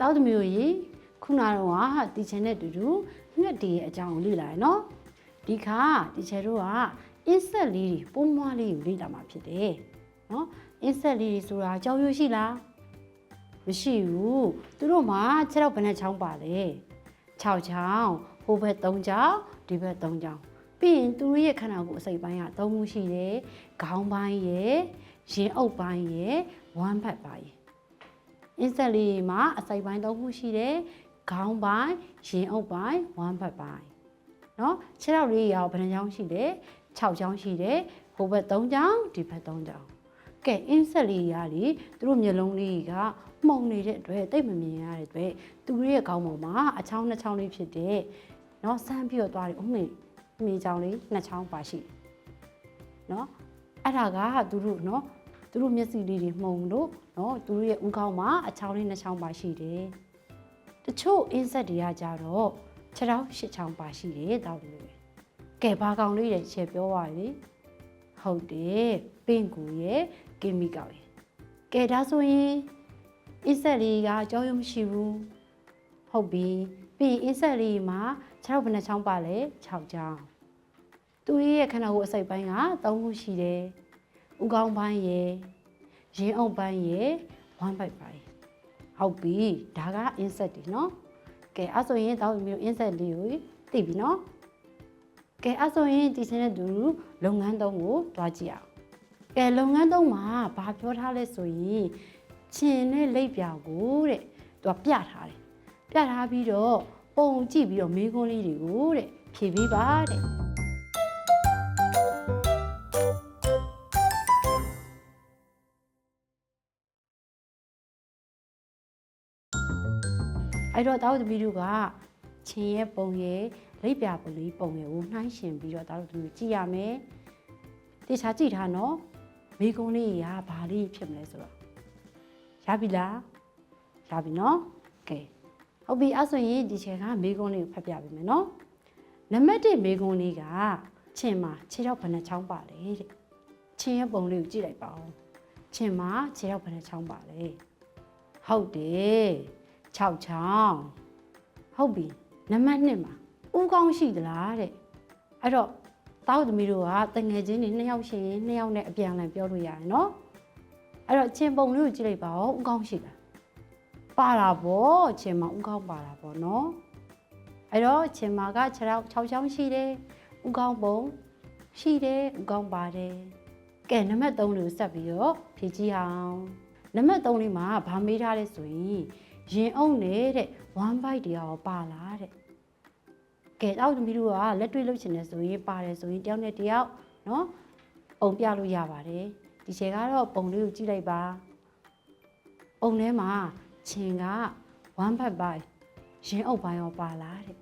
တောက်သမီးတို့ရေခုနတော့ကတီချင်တဲ့တူတူငှက်တီရဲ့အကြောင်းကိုလေ့လာရနော်ဒီခါတီချယ်တို့ကအင်းဆက်လေးတွေပုံမွားလေးကိုလေ့လာမှာဖြစ်တယ်နော်အင်းဆက်လေးတွေဆိုတာကြောက်ရွံ့ရှိလားမရှိဘူးသူတို့မှာ6တော့ဘယ်နဲ့ချောင်းပါလဲ6ချောင်းဟိုဘက်3ချောင်းဒီဘက်3ချောင်းပြီးရင်သူတို့ရဲ့ခန္ဓာကိုယ်အစိတ်ပိုင်းက3ခုရှိတယ်ခေါင်းပိုင်းရယ်ရင်အုပ်ပိုင်းရယ်ဝမ်းဖက်ပိုင်းရယ် အင်းဆက်လေးမှာအစိပ်ပိုင်းသုံးခုရှိတယ်။ခေါင်းပိုင်း၊ရင်အုပ်ပိုင်း၊ဝမ်းဘက်ပိုင်း။နော်ခြေထောက်လေးရောဘယ်နှချောင်းရှိတယ်။6ချောင်းရှိတယ်။ဟိုဘက်3ချောင်းဒီဘက်3ချောင်း။ကဲအင်းဆက်လေးရာလေသူတို့မျိုးလုံးလေးကမှုန်နေတဲ့အတွက်တိတ်မမြင်ရတဲ့အတွက်သူတို့ရဲ့ခေါင်းပေါ်မှာအချောင်းနှစ်ချောင်းလေးဖြစ်တဲ့နော်ဆန်းပြီးတော့သွားတယ်ဥမေမိချောင်းလေးနှစ်ချောင်းပါရှိတယ်နော်အဲ့ဒါကသူတို့နော် သူတို့မျက်စိလေးတွေမှုန်လို့နော်သူတို့ရဲ့ဥကောင်းမှာအချောင်းလေးနှစ်ချောင်းပါရှိတယ်တချို့အင်းဆက်တွေကကြတော့ခြေထောက်ရှစ်ချောင်းပါရှိတယ်တောက်တယ်ပဲကဲဘာကောင်လေးတွေချေပြောပါလေဟုတ်တယ်ပင့်ကူရဲ့ကင်မီကောက်ရဲ့ကဲဒါဆိုရင်အင်းဆက်လေးကကြောက်ရွံ့မရှိဘူးဟုတ်ပြီပြီးရင်အင်းဆက်လေးမှာခြေထောက်ဘယ်နှချောင်းပါလဲ6ချောင်းသူရဲ့ခန္ဓာကိုယ်အစိပ်ပိုင်းက3ခုရှိတယ် ဥကောင်းပိုင်းရဲ့ရင်အုပ်ပိုင်းရဲ့ဝမ်းပိုက်ပိုင်းဟုတ်ပြီဒါက insect တွေနော်ကဲအဲ့ဆိုရင်တောက်မျိုး insect လေးကိုသိပြီနော်ကဲအဲ့ဆိုရင်ဒီစင်းတဲ့သူလုပ်ငန်းသုံးကိုတွားကြည့်အောင်ကဲလုပ်ငန်းသုံးမှာဘာပြောထားလဲဆိုရင်ခြင်နဲ့လိပ်ပြာကိုတဲ့သူကပြထားတယ်ပြထားပြီးတော့ပုံကြည့်ပြီးတော့မေးခွန်းလေးတွေကိုတဲ့ဖြေပေးပါတဲ့ အဲ့တော့တာတို့သမီးတို့ကချင်းရဲ့ပုံရဲ့လိပ်ပြပုံလေးပုံရဲ့ကိုနှိုင်းရှင်ပြီးတော့တာတို့သမီးတို့ကြည့်ရမယ်။တေချာကြည့်ထားနော်။မိကုံးလေးရာဘာလေးဖြစ်မလဲဆိုတော့ရပြီလား။ရပြီနော်။ကဲဟုတ်ပြီအဲ့ဆိုရင်ဒီချက်ကမိကုံးလေးကိုဖတ်ပြပေးမယ်နော်။နံပါတ်1မိကုံးလေးကချင်းမှာခြေထောက်ဘယ်နှချောင်းပါလဲတဲ့။ချင်းရဲ့ပုံလေးကိုကြည့်လိုက်ပါဦး။ချင်းမှာခြေထောက်ဘယ်နှချောင်းပါလဲ။ဟုတ်တယ်။ 6ချောင်းဟုတ်ပြီနံပါတ်1မှာဥကောင်းရှိသလားတဲ့အဲ့တော့တောက်သမီးတို့ကတငယ်ချင်းတွေနှစ်ယောက်ရှိရင်နှစ်ယောက်နဲ့အပြန်အလှန်ပြောလို့ရတယ်နော်အဲ့တော့ချင်းပုံလေးကိုကြည့်လိုက်ပါဦးဥကောင်းရှိလားပါတာပေါ့ချင်းမဥကောင်းပါတာပေါ့နော်အဲ့တော့ချင်းမက6ချောင်း6ချောင်းရှိတယ်ဥကောင်းပုံရှိတယ်ဥကောင်းပါတယ်ကဲနံပါတ်3လေးကိုဆက်ပြီးတော့ဖြည့်ကြည့်အောင်နံပါတ်3လေးမှာဗာမေးထားလဲဆိုရင် ရင်အုပ်နေတဲ့1 byte တရားရောပါလားတဲ့ကဲအောက်သမီးတို့ကလက်တွေ့လုပ်ချင်တယ်ဆိုရင်ပါတယ်ဆိုရင်တယောက်နဲ့တယောက်เนาะပုံပြလို့ရပါတယ်ဒီချေကတော့ပုံလေးကိုကြည့်လိုက်ပါပုံထဲမှာခြင်က1 byte ပိုင်းရင်အုပ်ပိုင်းရောပါလားတဲ့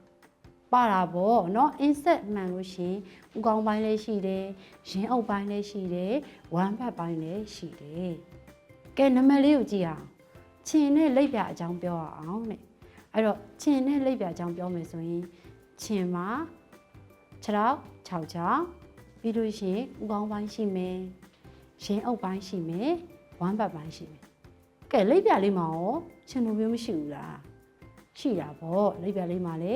ပါတာပေါ့เนาะ insect မှန်လို့ရှရင်ဥကောင်းပိုင်းလည်းရှိတယ်ရင်အုပ်ပိုင်းလည်းရှိတယ်1 byte ပိုင်းလည်းရှိတယ်ကဲနံပါတ်လေးကိုကြည့်အောင် ခြင်နဲ့လိပ်ပြအကြောင်းပြောရအောင်တဲ့အဲ့တော့ခြင်နဲ့လိပ်ပြအကြောင်းပြောမယ်ဆိုရင်ခြင်မှာ6တော့6ချောင်းပြီးလို့ရှိရင်ဥကောင်းပိုင်းရှိမယ်ရင်အုပ်ပိုင်းရှိမယ်ဝမ်းဘတ်ပိုင်းရှိမယ်ကဲလိပ်ပြလေးမှာရောခြင်လိုမျိုးမရှိဘူးလားရှိတာပေါ့လိပ်ပြလေးမှာလေ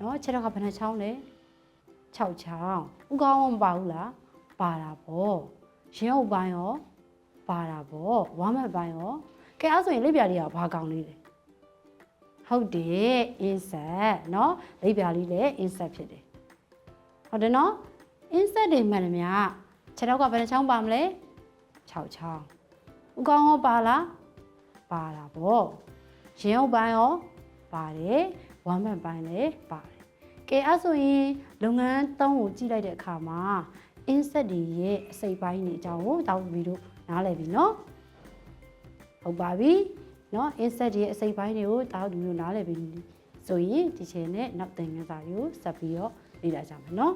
နော်6တော့ကဘယ်နှချောင်းလဲ6ချောင်းဥကောင်းမပါဘူးလားပါတာပေါ့ရင်အုပ်ပိုင်းရောပါတာပေါ့ဝမ်းဘတ်ပိုင်းရော ကဲအဲ့ဆိုရင်လိပ်ပြာလေးကဘာကောင်းလေးလဲဟုတ်တယ် insect เนาะလိပ်ပြာလေးလည်း insect ဖြစ်တယ်ဟုတ်တယ်เนาะ insect တွေမှန်တယ်များခြေထောက်ကဘယ်နှချောင်းပါမလဲ6ချောင်းဥကောင်းရောပါလားပါတာပေါ့ရင်ဥပိုင်းရောပါတယ်ဝမ်းမန်ပိုင်းလည်းပါတယ်ကဲအဲ့ဆိုရင်လုပ်ငန်းသုံးကိုကြည့်လိုက်တဲ့အခါမှာ insect တွေရဲ့အစိပ်ပိုင်းတွေအကြောင်းကိုတောက်ပြီးတော့နားလည်ပြီเนาะ ဟုတ်ပါပြီเนาะ insect ရဲ့အစိပ်ပိုင်းတွေကိုတားသူမျိုးနားလည်ပြီဆိုရင်ဒီချိန်နဲ့နောက်သင်ခန်းစာတွေကိုဆက်ပြီးတော့လေ့လာကြမယ်เนาะ